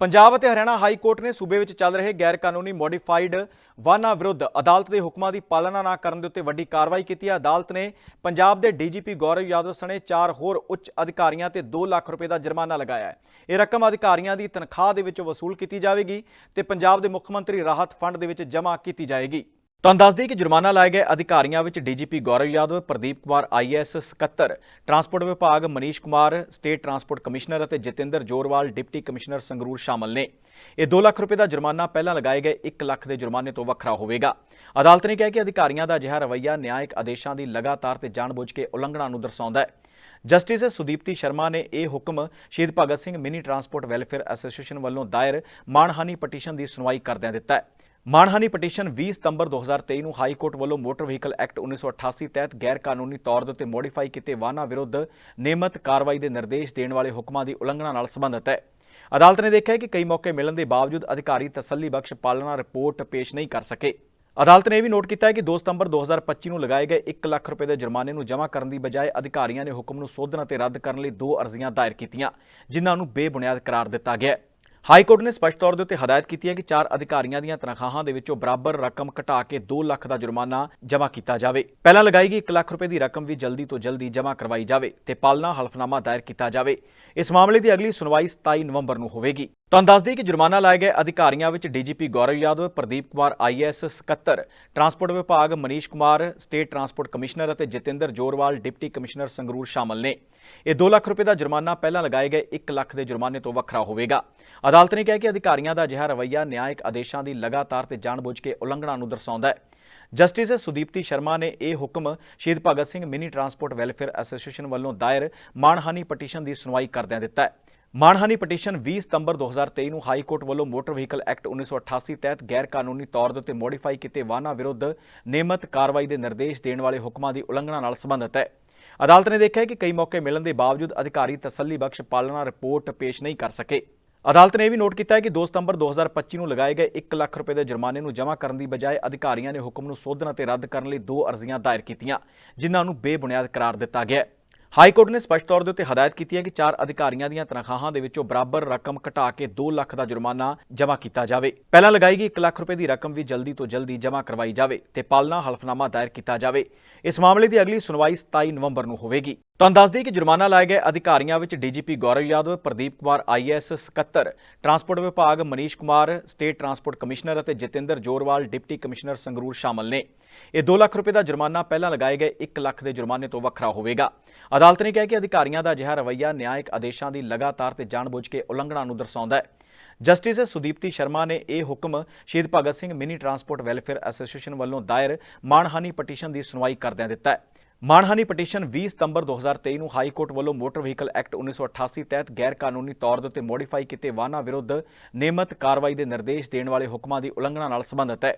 ਪੰਜਾਬ ਅਤੇ Haryana high court ਨੇ ਸੂਬੇ ਵਿੱਚ ਚੱਲ ਰਹੇ ਗੈਰ ਕਾਨੂੰਨੀ ਮੋਡੀਫਾਈਡ ਵਾਹਨਾਂ ਵਿਰੁੱਧ ਅਦਾਲਤ ਦੇ ਹੁਕਮਾਂ ਦੀ ਪਾਲਣਾ ਨਾ ਕਰਨ ਦੇ ਉੱਤੇ ਵੱਡੀ ਕਾਰਵਾਈ ਕੀਤੀ ਹੈ। ਅਦਾਲਤ ਨੇ ਪੰਜਾਬ ਦੇ ਡੀਜੀਪੀ ਗੌਰਵ ਯਾਦਵ ਸਣੇ ਚਾਰ ਹੋਰ ਉੱਚ ਅਧਿਕਾਰੀਆਂ ਤੇ 2 ਲੱਖ ਰੁਪਏ ਦਾ ਜੁਰਮਾਨਾ ਲਗਾਇਆ ਹੈ। ਇਹ ਰਕਮ ਅਧਿਕਾਰੀਆਂ ਦੀ ਤਨਖਾਹ ਦੇ ਵਿੱਚੋਂ ਵਸੂਲ ਕੀਤੀ ਜਾਵੇਗੀ ਤੇ ਪੰਜਾਬ ਦੇ ਮੁੱਖ ਮੰਤਰੀ ਰਾਹਤ ਫੰਡ ਦੇ ਵਿੱਚ ਜਮ੍ਹਾਂ ਕੀਤੀ ਜਾਏਗੀ। ਤੁਹਾਨੂੰ ਦੱਸ ਦਈਏ ਕਿ ਜੁਰਮਾਨਾ ਲਾਏ ਗਏ ਅਧਿਕਾਰੀਆਂ ਵਿੱਚ ਡੀਜੀਪੀ ਗੌਰਵ ਯਾਦਵ, ਪ੍ਰਦੀਪ ਕੁਮਾਰ ਆਈਐਸ ਸਕੱਤਰ, ਟਰਾਂਸਪੋਰਟ ਵਿਭਾਗ Manish Kumar, state transport commissioner ਅਤੇ ਜਤਿੰਦਰ ਜੋਰਵਾਲ, ਡਿਪਟੀ ਕਮਿਸ਼ਨਰ ਸੰਗਰੂਰ ਸ਼ਾਮਲ ਨੇ। ਇਹ 2 ਲੱਖ ਰੁਪਏ ਦਾ ਜੁਰਮਾਨਾ ਪਹਿਲਾਂ ਲਗਾਏ ਗਏ 1 ਲੱਖ ਦੇ ਜੁਰਮਾਨੇ ਤੋਂ ਵੱਖਰਾ ਹੋਵੇਗਾ। ਅਦਾਲਤ ਨੇ ਕਿਹਾ ਕਿ ਅਧਿਕਾਰੀਆਂ ਦਾ ਅਜਿਹਾ ਰਵੱਈਆ ਨਿਆਇਕ ਆਦੇਸ਼ਾਂ ਦੀ ਲਗਾਤਾਰ ਤੇ ਜਾਣਬੁੱਝ ਕੇ ਉਲੰਘਣਾ ਨੂੰ ਦਰਸਾਉਂਦਾ ਹੈ। ਜਸਟਿਸ ਸੁਦੀਪਤੀ ਸ਼ਰਮਾ ਨੇ ਇਹ ਹੁਕਮ Shaheed Bhagat Singh mini transport welfare association ਵੱਲੋਂ ਦਾਇਰ ਮਾਣਹਾਨੀ ਪਟੀਸ਼ਨ ਦੀ ਸੁਣਵਾਈ ਕਰਦਿਆਂ ਦਿੱਤਾ ਹੈ। ਮਾਣਹਾਨੀ ਪਟੀਸ਼ਨ 20 ਸਤੰਬਰ 2023 ਨੂੰ ਹਾਈ ਕੋਰਟ ਵੱਲੋਂ ਮੋਟਰ ਵਹੀਕਲ ਐਕਟ 1988 ਤਹਿਤ ਗੈਰ ਕਾਨੂੰਨੀ ਤੌਰ ਦੇ ਉੱਤੇ ਮੋਡੀਫਾਈ ਕੀਤੇ ਵਾਹਨਾਂ ਵਿਰੁੱਧ ਨਿਯਮਤ ਕਾਰਵਾਈ ਦੇ ਨਿਰਦੇਸ਼ ਦੇਣ ਵਾਲੇ ਹੁਕਮਾਂ ਦੀ ਉਲੰਘਣਾ ਨਾਲ ਸੰਬੰਧਿਤ ਹੈ। ਅਦਾਲਤ ਨੇ ਦੇਖਿਆ ਕਿ ਕਈ ਮੌਕੇ ਮਿਲਣ ਦੇ ਬਾਵਜੂਦ ਅਧਿਕਾਰੀ ਤਸੱਲੀ ਬਖਸ਼ ਪਾਲਣਾ ਰਿਪੋਰਟ ਪੇਸ਼ ਨਹੀਂ ਕਰ ਸਕੇ। ਅਦਾਲਤ ਨੇ ਇਹ ਵੀ ਨੋਟ ਕੀਤਾ ਹੈ ਕਿ 2 ਸਤੰਬਰ 2025 ਨੂੰ ਲਗਾਏ ਗਏ 1 ਲੱਖ ਰੁਪਏ ਦੇ ਜੁਰਮਾਨੇ ਨੂੰ ਜਮ੍ਹਾਂ ਕਰਨ ਦੀ ਬਜਾਏ ਅਧਿਕਾਰੀਆਂ ਨੇ ਹੁਕਮ ਨੂੰ ਸੋਧਣ ਅਤੇ ਰੱਦ ਕਰਨ ਲਈ ਦੋ ਅਰਜ਼ੀਆਂ ਦਾਇਰ ਕੀਤੀਆਂ, ਜਿਨ੍ਹਾਂ ਨੂੰ ਬੇਬੁਨਿਆਦ ਕਰਾਰ ਦਿੱਤਾ ਗਿਆ ਹੈ। ਹਾਈ ਕੋਰਟ ਨੇ ਸਪਸ਼ਟ ਤੌਰ ਦੇ ਉੱਤੇ ਹਦਾਇਤ ਕੀਤੀ ਹੈ ਕਿ ਚਾਰ ਅਧਿਕਾਰੀਆਂ ਦੀਆਂ ਤਨਖਾਹਾਂ ਦੇ ਵਿੱਚੋਂ ਬਰਾਬਰ ਰਕਮ ਘਟਾ ਕੇ 2 ਲੱਖ ਦਾ ਜੁਰਮਾਨਾ ਜਮ੍ਹਾਂ ਕੀਤਾ ਜਾਵੇ। ਪਹਿਲਾਂ ਲਗਾਈ ਗਈ 1 ਲੱਖ ਰੁਪਏ ਦੀ ਰਕਮ ਵੀ ਜਲਦੀ ਤੋਂ ਜਲਦੀ ਜਮ੍ਹਾਂ ਕਰਵਾਈ ਜਾਵੇ ਤੇ ਪਾਲਣਾ ਹਲਫਨਾਮਾ ਦਾਇਰ ਕੀਤਾ ਜਾਵੇ। ਇਸ ਮਾਮਲੇ ਦੀ ਅਗਲੀ ਸੁਣਵਾਈ 27 ਨਵੰਬਰ ਨੂੰ ਹੋਵੇਗੀ। ਤੁਹਾਨੂੰ ਦੱਸ ਦਈਏ ਕਿ ਜੁਰਮਾਨਾ ਲਾਏ ਗਏ ਅਧਿਕਾਰੀਆਂ ਵਿੱਚ ਡੀਜੀਪੀ ਗੌਰਵ ਯਾਦਵ, ਪ੍ਰਦੀਪ ਕੁਮਾਰ ਆਈਐਸ ਸਕੱਤਰ, ਟਰਾਂਸਪੋਰਟ ਵਿਭਾਗ Manish Kumar, state transport commissioner ਅਤੇ ਜਤਿੰਦਰ ਜੋਰਵਾਲ, ਡਿਪਟੀ ਕਮਿਸ਼ਨਰ ਸੰਗਰੂਰ ਸ਼ਾਮਲ ਨੇ। ਇਹ 2 ਲੱਖ ਰੁਪਏ ਦਾ ਜੁਰਮਾਨਾ ਪਹਿਲਾਂ ਲਗਾਏ ਗਏ 1 ਲੱਖ ਦੇ ਜੁਰਮਾਨੇ ਤੋਂ ਵੱਖਰਾ ਹੋਵੇਗਾ। ਅਦਾਲਤ ਨੇ ਕਿਹਾ ਕਿ ਅਧਿਕਾਰੀਆਂ ਦਾ ਅਜਿਹਾ ਰਵੱਈਆ ਨਿਆਇਕ ਆਦੇਸ਼ਾਂ ਦੀ ਲਗਾਤਾਰ ਤੇ ਜਾਣਬੁੱਝ ਕੇ ਉਲੰਘਣਾ ਨੂੰ ਦਰਸਾਉਂਦਾ ਹੈ। ਜਸਟਿਸ ਸੁਦੀਪਤੀ ਸ਼ਰਮਾ ਨੇ ਇਹ ਹੁਕਮ Shaheed Bhagat Singh mini transport welfare association ਵੱਲੋਂ ਦਾਇਰ ਮਾਣਹਾਨੀ ਪਟੀਸ਼ਨ ਦੀ ਸੁਣਵਾਈ ਕਰਦਿਆਂ ਦਿੱਤਾ ਹੈ। ਮਾਣਹਾਨੀ ਪਟੀਸ਼ਨ 20 ਸਤੰਬਰ 2023 ਨੂੰ ਹਾਈ ਕੋਰਟ ਵੱਲੋਂ ਮੋਟਰ ਵਹੀਕਲ ਐਕਟ 1988 ਤਹਿਤ ਗੈਰ ਕਾਨੂੰਨੀ ਤੌਰ ਦੇ ਉੱਤੇ ਮੋਡੀਫਾਈ ਕੀਤੇ ਵਾਹਨਾਂ ਵਿਰੁੱਧ ਨਿਯਮਤ ਕਾਰਵਾਈ ਦੇ ਨਿਰਦੇਸ਼ ਦੇਣ ਵਾਲੇ ਹੁਕਮਾਂ ਦੀ ਉਲੰਘਣਾ ਨਾਲ ਸੰਬੰਧਿਤ ਹੈ। ਅਦਾਲਤ ਨੇ ਦੇਖਿਆ ਕਿ ਕਈ ਮੌਕੇ ਮਿਲਣ ਦੇ ਬਾਵਜੂਦ ਅਧਿਕਾਰੀ ਤਸੱਲੀ ਬਖਸ਼ ਪਾਲਣਾ ਰਿਪੋਰਟ ਪੇਸ਼ ਨਹੀਂ ਕਰ ਸਕੇ। ਅਦਾਲਤ ਨੇ ਇਹ ਵੀ ਨੋਟ ਕੀਤਾ ਹੈ ਕਿ 2 ਸਤੰਬਰ 2025 ਨੂੰ ਲਗਾਏ ਗਏ 1 ਲੱਖ ਰੁਪਏ ਦੇ ਜੁਰਮਾਨੇ ਨੂੰ ਜਮ੍ਹਾਂ ਕਰਨ ਦੀ ਬਜਾਏ ਅਧਿਕਾਰੀਆਂ ਨੇ ਹੁਕਮ ਨੂੰ ਸੋਧਣ ਅਤੇ ਰੱਦ ਕਰਨ ਲਈ ਦੋ ਅਰਜ਼ੀਆਂ ਦਾਇਰ ਕੀਤੀਆਂ, ਜਿਨ੍ਹਾਂ ਨੂੰ ਬੇਬੁਨਿਆਦ ਕਰਾਰ ਦਿੱਤਾ ਗਿਆ ਹੈ। ਹਾਈ ਕੋਰਟ ਨੇ ਸਪਸ਼ਟ ਤੌਰ ਦੇ ਉੱਤੇ ਹਦਾਇਤ ਕੀਤੀ ਹੈ ਕਿ ਚਾਰ ਅਧਿਕਾਰੀਆਂ ਦੀਆਂ ਤਨਖਾਹਾਂ ਦੇ ਵਿੱਚੋਂ ਬਰਾਬਰ ਰਕਮ ਘਟਾ ਕੇ 2 ਲੱਖ ਦਾ ਜੁਰਮਾਨਾ ਜਮ੍ਹਾਂ ਕੀਤਾ ਜਾਵੇ। ਪਹਿਲਾਂ ਲਗਾਈ ਗਈ 1 ਲੱਖ ਰੁਪਏ ਦੀ ਰਕਮ ਵੀ ਜਲਦੀ ਤੋਂ ਜਲਦੀ ਜਮ੍ਹਾਂ ਕਰਵਾਈ ਜਾਵੇ ਤੇ ਪਾਲਣਾ ਹਲਫਨਾਮਾ ਦਾਇਰ ਕੀਤਾ ਜਾਵੇ। ਇਸ ਮਾਮਲੇ ਦੀ ਅਗਲੀ ਸੁਣਵਾਈ 27 ਨਵੰਬਰ ਨੂੰ ਹੋਵੇਗੀ। ਤੁਹਾਨੂੰ ਦੱਸ ਦਈਏ ਕਿ ਜੁਰਮਾਨਾ ਲਾਏ ਗਏ ਅਧਿਕਾਰੀਆਂ ਵਿੱਚ ਡੀਜੀਪੀ ਗੌਰਵ ਯਾਦਵ, ਪ੍ਰਦੀਪ ਕੁਮਾਰ ਆਈਐਸ ਸਕੱਤਰ, ਟਰਾਂਸਪੋਰਟ ਵਿਭਾਗ Manish Kumar, state transport commissioner ਅਤੇ ਜਤਿੰਦਰ ਜੋਰਵਾਲ, ਡਿਪਟੀ ਕਮਿਸ਼ਨਰ ਸੰਗਰੂਰ ਸ਼ਾਮਲ ਨੇ। ਇਹ 2 ਲੱਖ ਰੁਪਏ ਦਾ ਜੁਰਮਾਨਾ ਪਹਿਲਾਂ ਲਗਾਏ ਗਏ 1 ਲੱਖ ਦੇ ਜੁਰਮਾਨੇ ਤੋਂ ਵੱਖਰਾ ਹੋਵੇਗਾ। ਅਦਾਲਤ ਨੇ ਕਿਹਾ ਕਿ ਅਧਿਕਾਰੀਆਂ ਦਾ ਅਜਿਹਾ ਰਵੱਈਆ ਨਿਆਇਕ ਆਦੇਸ਼ਾਂ ਦੀ ਲਗਾਤਾਰ ਤੇ ਜਾਣਬੁੱਝ ਕੇ ਉਲੰਘਣਾ ਨੂੰ ਦਰਸਾਉਂਦਾ ਹੈ। ਜਸਟਿਸ ਸੁਦੀਪਤੀ ਸ਼ਰਮਾ ਨੇ ਇਹ ਹੁਕਮ Shaheed Bhagat Singh mini transport welfare association ਵੱਲੋਂ ਦਾਇਰ ਮਾਣਹਾਨੀ ਪਟੀਸ਼ਨ ਦੀ ਸੁਣਵਾਈ ਕਰਦਿਆਂ ਦਿੱਤਾ ਹੈ। ਮਾਣਹਾਨੀ ਪਟੀਸ਼ਨ 20 ਸਤੰਬਰ 2023 ਨੂੰ ਹਾਈ ਕੋਰਟ ਵੱਲੋਂ ਮੋਟਰ ਵਹੀਕਲ ਐਕਟ 1988 ਤਹਿਤ ਗੈਰ ਕਾਨੂੰਨੀ ਤੌਰ ਦੇ ਉੱਤੇ ਮੋਡੀਫਾਈ ਕੀਤੇ ਵਾਹਨਾਂ ਵਿਰੁੱਧ ਨਿਯਮਤ ਕਾਰਵਾਈ ਦੇ ਨਿਰਦੇਸ਼ ਦੇਣ ਵਾਲੇ ਹੁਕਮਾਂ ਦੀ ਉਲੰਘਣਾ ਨਾਲ ਸੰਬੰਧਿਤ ਹੈ।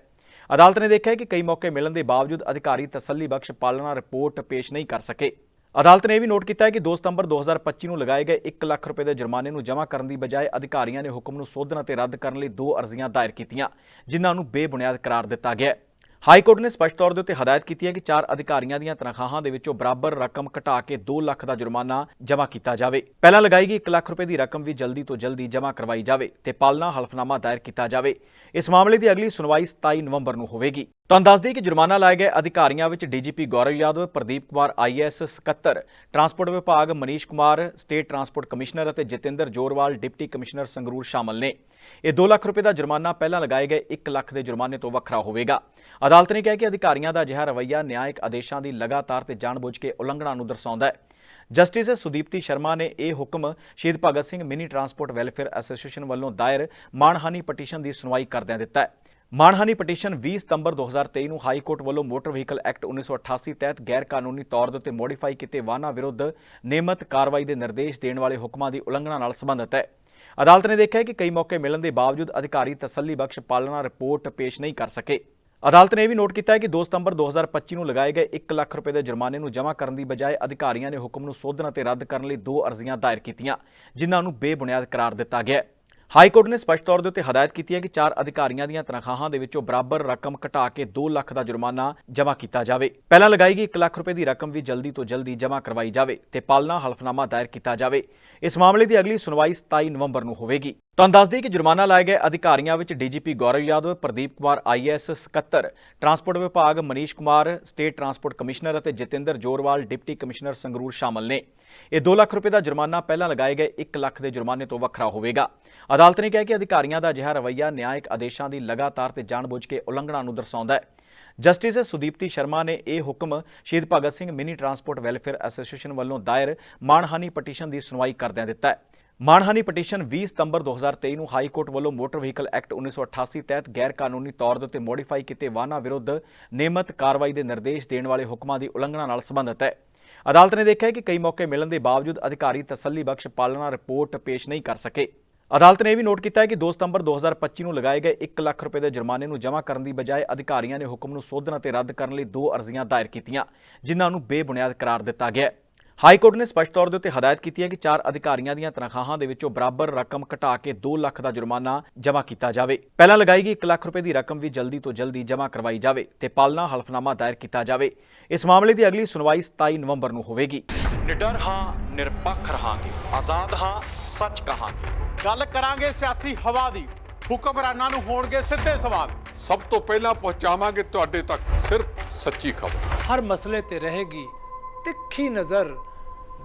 ਅਦਾਲਤ ਨੇ ਦੇਖਿਆ ਕਿ ਕਈ ਮੌਕੇ ਮਿਲਣ ਦੇ ਬਾਵਜੂਦ ਅਧਿਕਾਰੀ ਤਸੱਲੀ ਬਖਸ਼ ਪਾਲਣਾ ਰਿਪੋਰਟ ਪੇਸ਼ ਨਹੀਂ ਕਰ ਸਕੇ। ਅਦਾਲਤ ਨੇ ਇਹ ਵੀ ਨੋਟ ਕੀਤਾ ਹੈ ਕਿ 2 ਸਤੰਬਰ 2025 ਨੂੰ ਲਗਾਏ ਗਏ 1 ਲੱਖ ਰੁਪਏ ਦੇ ਜੁਰਮਾਨੇ ਨੂੰ ਜਮ੍ਹਾਂ ਕਰਨ ਦੀ ਬਜਾਏ ਅਧਿਕਾਰੀਆਂ ਨੇ ਹੁਕਮ ਨੂੰ ਸੋਧਣ ਅਤੇ ਰੱਦ ਕਰਨ ਲਈ ਦੋ ਅਰਜ਼ੀਆਂ ਦਾਇਰ ਕੀਤੀਆਂ, ਜਿਨ੍ਹਾਂ ਨੂੰ ਬੇਬੁਨਿਆਦ ਕਰਾਰ ਦਿੱਤਾ ਗਿਆ ਹੈ। ਹਾਈ ਕੋਰਟ ਨੇ ਸਪਸ਼ਟ ਤੌਰ ਦੇ ਉੱਤੇ ਹਦਾਇਤ ਕੀਤੀ ਹੈ ਕਿ ਚਾਰ ਅਧਿਕਾਰੀਆਂ ਦੀਆਂ ਤਨਖਾਹਾਂ ਦੇ ਵਿੱਚੋਂ ਬਰਾਬਰ ਰਕਮ ਘਟਾ ਕੇ 2 ਲੱਖ ਦਾ ਜੁਰਮਾਨਾ ਜਮ੍ਹਾਂ ਕੀਤਾ ਜਾਵੇ। ਪਹਿਲਾਂ ਲਗਾਈ ਗਈ 1 ਲੱਖ ਰੁਪਏ ਦੀ ਰਕਮ ਵੀ ਜਲਦੀ ਤੋਂ ਜਲਦੀ ਜਮ੍ਹਾਂ ਕਰਵਾਈ ਜਾਵੇ ਤੇ ਪਾਲਣਾ ਹਲਫਨਾਮਾ ਦਾਇਰ ਕੀਤਾ ਜਾਵੇ। ਇਸ ਮਾਮਲੇ ਦੀ ਅਗਲੀ ਸੁਣਵਾਈ 27 ਨਵੰਬਰ ਨੂੰ ਹੋਵੇਗੀ। ਤੁਹਾਨੂੰ ਦੱਸ ਦਈਏ ਕਿ ਜੁਰਮਾਨਾ ਲਾਏ ਗਏ ਅਧਿਕਾਰੀਆਂ ਵਿੱਚ ਡੀਜੀਪੀ ਗੌਰਵ ਯਾਦਵ, ਪ੍ਰਦੀਪ ਕੁਮਾਰ ਆਈਐਸ ਸਕੱਤਰ, ਟਰਾਂਸਪੋਰਟ ਵਿਭਾਗ Manish Kumar, state transport commissioner ਅਤੇ ਜਤਿੰਦਰ ਜੋਰਵਾਲ, ਡਿਪਟੀ ਕਮਿਸ਼ਨਰ ਸੰਗਰੂਰ ਸ਼ਾਮਲ ਨੇ। ਇਹ 2 ਲੱਖ ਰੁਪਏ ਦਾ ਜੁਰਮਾਨਾ ਪਹਿਲਾਂ ਲਗਾਏ ਗਏ 1 ਲੱਖ ਦੇ ਜੁਰਮਾਨੇ ਤੋਂ ਵੱਖਰਾ ਹੋਵੇਗਾ। ਅਦਾਲਤ ਨੇ ਕਿਹਾ ਕਿ ਅਧਿਕਾਰੀਆਂ ਦਾ ਅਜਿਹਾ ਰਵੱਈਆ ਨਿਆਇਕ ਆਦੇਸ਼ਾਂ ਦੀ ਲਗਾਤਾਰ ਤੇ ਜਾਣਬੁੱਝ ਕੇ ਉਲੰਘਣਾ ਨੂੰ ਦਰਸਾਉਂਦਾ ਹੈ। ਜਸਟਿਸ ਸੁਦੀਪਤੀ ਸ਼ਰਮਾ ਨੇ ਇਹ ਹੁਕਮ Shaheed Bhagat Singh mini transport welfare association ਵੱਲੋਂ ਦਾਇਰ ਮਾਣਹਾਨੀ ਪਟੀਸ਼ਨ ਦੀ ਸੁਣਵਾਈ ਕਰਦਿਆਂ ਦਿੱਤਾ ਹੈ। ਮਾਣਹਾਨੀ ਪਟੀਸ਼ਨ 20 ਸਤੰਬਰ 2023 ਨੂੰ ਹਾਈ ਕੋਰਟ ਵੱਲੋਂ ਮੋਟਰ ਵਹੀਕਲ ਐਕਟ 1988 ਤਹਿਤ ਗੈਰ ਕਾਨੂੰਨੀ ਤੌਰ ਦੇ ਉੱਤੇ ਮੋਡੀਫਾਈ ਕੀਤੇ ਵਾਹਨਾਂ ਵਿਰੁੱਧ ਨਿਯਮਤ ਕਾਰਵਾਈ ਦੇ ਨਿਰਦੇਸ਼ ਦੇਣ ਵਾਲੇ ਹੁਕਮਾਂ ਦੀ ਉਲੰਘਣਾ ਨਾਲ ਸੰਬੰਧਿਤ ਹੈ। ਅਦਾਲਤ ਨੇ ਦੇਖਿਆ ਕਿ ਕਈ ਮੌਕੇ ਮਿਲਣ ਦੇ ਬਾਵਜੂਦ ਅਧਿਕਾਰੀ ਤਸੱਲੀ ਬਖਸ਼ ਪਾਲਣਾ ਰਿਪੋਰਟ ਪੇਸ਼ ਨਹੀਂ ਕਰ ਸਕੇ। ਅਦਾਲਤ ਨੇ ਇਹ ਵੀ ਨੋਟ ਕੀਤਾ ਹੈ ਕਿ 2 ਸਤੰਬਰ 2025 ਨੂੰ ਲਗਾਏ ਗਏ 1 ਲੱਖ ਰੁਪਏ ਦੇ ਜੁਰਮਾਨੇ ਨੂੰ ਜਮ੍ਹਾਂ ਕਰਨ ਦੀ ਬਜਾਏ ਅਧਿਕਾਰੀਆਂ ਨੇ ਹੁਕਮ ਨੂੰ ਸੋਧਣ ਅਤੇ ਰੱਦ ਕਰਨ ਲਈ ਦੋ ਅਰਜ਼ੀਆਂ ਦਾਇਰ ਕੀਤੀਆਂ, ਜਿਨ੍ਹਾਂ ਨੂੰ ਬੇਬੁਨਿਆਦ ਕਰਾਰ ਦਿੱਤਾ ਗਿਆ ਹੈ। ਹਾਈ ਕੋਰਟ ਨੇ ਸਪਸ਼ਟ ਤੌਰ ਦੇ ਉੱਤੇ ਹਦਾਇਤ ਕੀਤੀ ਹੈ ਕਿ ਚਾਰ ਅਧਿਕਾਰੀਆਂ ਦੀਆਂ ਤਨਖਾਹਾਂ ਦੇ ਵਿੱਚੋਂ ਬਰਾਬਰ ਰਕਮ ਘਟਾ ਕੇ 2 ਲੱਖ ਦਾ ਜੁਰਮਾਨਾ ਜਮ੍ਹਾਂ ਕੀਤਾ ਜਾਵੇ। ਪਹਿਲਾਂ ਲਗਾਈ ਗਈ 1 ਲੱਖ ਰੁਪਏ ਦੀ ਰਕਮ ਵੀ ਜਲਦੀ ਤੋਂ ਜਲਦੀ ਜਮ੍ਹਾਂ ਕਰਵਾਈ ਜਾਵੇ ਤੇ ਪਾਲਣਾ ਹਲਫਨਾਮਾ ਦਾਇਰ ਕੀਤਾ ਜਾਵੇ। ਇਸ ਮਾਮਲੇ ਦੀ ਅਗਲੀ ਸੁਣਵਾਈ 27 ਨਵੰਬਰ ਨੂੰ ਹੋਵੇਗੀ। ਤੁਹਾਨੂੰ ਦੱਸ ਦਈਏ ਕਿ ਜੁਰਮਾਨਾ ਲਾਏ ਗਏ ਅਧਿਕਾਰੀਆਂ ਵਿੱਚ ਡੀਜੀਪੀ ਗੌਰਵ ਯਾਦਵ, ਪ੍ਰਦੀਪ ਕੁਮਾਰ ਆਈਐਸ ਸਕੱਤਰ, ਟਰਾਂਸਪੋਰਟ ਵਿਭਾਗ Manish Kumar, state transport commissioner ਅਤੇ ਜਤਿੰਦਰ ਜੋਰਵਾਲ, ਡਿਪਟੀ ਕਮਿਸ਼ਨਰ ਸੰਗਰੂਰ ਸ਼ਾਮਲ ਨੇ। ਇਹ 2 ਲੱਖ ਰੁਪਏ ਦਾ ਜੁਰਮਾਨਾ ਪਹਿਲਾਂ ਲਗਾਏ ਗਏ 1 ਲੱਖ ਦੇ ਜੁਰਮਾਨੇ ਤੋਂ ਵੱਖਰਾ ਹੋਵੇਗਾ। ਅਦਾਲਤ ਨੇ ਕਿਹਾ ਕਿ ਅਧਿਕਾਰੀਆਂ ਦਾ ਅਜਿਹਾ ਰਵੱਈਆ ਨਿਆਇਕ ਆਦੇਸ਼ਾਂ ਦੀ ਲਗਾਤਾਰ ਤੇ ਜਾਣਬੁੱਝ ਕੇ ਉਲੰਘਣਾ ਨੂੰ ਦਰਸਾਉਂਦਾ ਹੈ। ਜਸਟਿਸ ਸੁਦੀਪਤੀ ਸ਼ਰਮਾ ਨੇ ਇਹ ਹੁਕਮ Shaheed Bhagat Singh mini transport welfare association ਵੱਲੋਂ ਦਾਇਰ ਮਾਣਹਾਨੀ ਪਟੀਸ਼ਨ ਦੀ ਸੁਣਵਾਈ ਕਰਦਿਆਂ ਦਿੱਤਾ ਹੈ। ਮਾਣਹਾਨੀ ਪਟੀਸ਼ਨ 20 ਸਤੰਬਰ 2023 ਨੂੰ ਹਾਈ ਕੋਰਟ ਵੱਲੋਂ ਮੋਟਰ ਵਹੀਕਲ ਐਕਟ 1988 ਤਹਿਤ ਗੈਰ ਕਾਨੂੰਨੀ ਤੌਰ ਦੇ ਉੱਤੇ ਮੋਡੀਫਾਈ ਕੀਤੇ ਵਾਹਨਾਂ ਵਿਰੁੱਧ ਨਿਯਮਤ ਕਾਰਵਾਈ ਦੇ ਨਿਰਦੇਸ਼ ਦੇਣ ਵਾਲੇ ਹੁਕਮਾਂ ਦੀ ਉਲੰਘਣਾ ਨਾਲ ਸੰਬੰਧਿਤ ਹੈ। ਅਦਾਲਤ ਨੇ ਦੇਖਿਆ ਕਿ ਕਈ ਮੌਕੇ ਮਿਲਣ ਦੇ ਬਾਵਜੂਦ ਅਧਿਕਾਰੀ ਤਸੱਲੀ ਬਖਸ਼ ਪਾਲਣਾ ਰਿਪੋਰਟ ਪੇਸ਼ ਨਹੀਂ ਕਰ ਸਕੇ। ਅਦਾਲਤ ਨੇ ਇਹ ਵੀ ਨੋਟ ਕੀਤਾ ਹੈ ਕਿ 2 ਸਤੰਬਰ 2025 ਨੂੰ ਲਗਾਏ ਗਏ 1 ਲੱਖ ਰੁਪਏ ਦੇ ਜੁਰਮਾਨੇ ਨੂੰ ਜਮ੍ਹਾਂ ਕਰਨ ਦੀ ਬਜਾਏ ਅਧਿਕਾਰੀਆਂ ਨੇ ਹੁਕਮ ਨੂੰ ਸੋਧਣ ਅਤੇ ਰੱਦ ਕਰਨ ਲਈ ਦੋ ਅਰਜ਼ੀਆਂ ਦਾਇਰ ਕੀਤੀਆਂ, ਜਿਨ੍ਹਾਂ ਨੂੰ ਬੇਬੁਨਿਆਦ ਕਰਾਰ ਦਿੱਤਾ ਗਿਆ ਹੈ। ਹਾਈ ਕੋਰਟ ਨੇ ਸਪਸ਼ਟ ਤੌਰ ਦੇ ਉੱਤੇ ਹਦਾਇਤ ਕੀਤੀ ਹੈ ਕਿ ਚਾਰ ਅਧਿਕਾਰੀਆਂ ਦੀਆਂ ਤਨਖਾਹਾਂ ਦੇ ਵਿੱਚੋਂ ਬਰਾਬਰ ਰਕਮ ਘਟਾ ਕੇ 2 ਲੱਖ ਦਾ ਜੁਰਮਾਨਾ ਜਮ੍ਹਾਂ ਕੀਤਾ ਜਾਵੇ। ਪਹਿਲਾਂ ਲਗਾਈ ਗਈ 1 ਲੱਖ ਰੁਪਏ ਦੀ ਰਕਮ ਵੀ ਜਲਦੀ ਤੋਂ ਜਲਦੀ ਜਮ੍ਹਾਂ ਕਰਵਾਈ ਜਾਵੇ ਤੇ ਪਾਲਣਾ ਹਲਫਨਾਮਾ ਦਾਇਰ ਕੀਤਾ ਜਾਵੇ। ਇਸ ਮਾਮਲੇ ਦੀ ਅਗਲੀ ਸੁਣਵਾਈ 27 ਨਵੰਬਰ ਨੂੰ ਹੋਵੇਗੀ। ਨਿਡਰ ਹਾਂ ਨਿਰਪੱਖ ਰਹਾਂਗੇ। ਆਜ਼ਾਦ ਹਾਂ ਸੱਚ ਕਹਾਂਗੇ। ਗੱਲ ਕਰਾਂਗੇ ਸਿਆਸੀ ਹਵਾ ਦੀ। ਹੁਕਮਰਾਨਾਂ ਨੂੰ ਹੋਣਗੇ ਸਿੱਧੇ ਸਵਾਲ। ਸਭ ਤੋਂ ਪਹਿਲਾਂ ਪਹੁੰਚਾਵਾਂਗੇ ਤੁਹਾਡੇ ਤੱਕ ਸਿਰਫ ਸੱਚੀ ਖਬਰ। ਹਰ ਮਸਲੇ ਤੇ ਰਹੇਗੀ ਤਿੱਖੀ ਨਜ਼ਰ।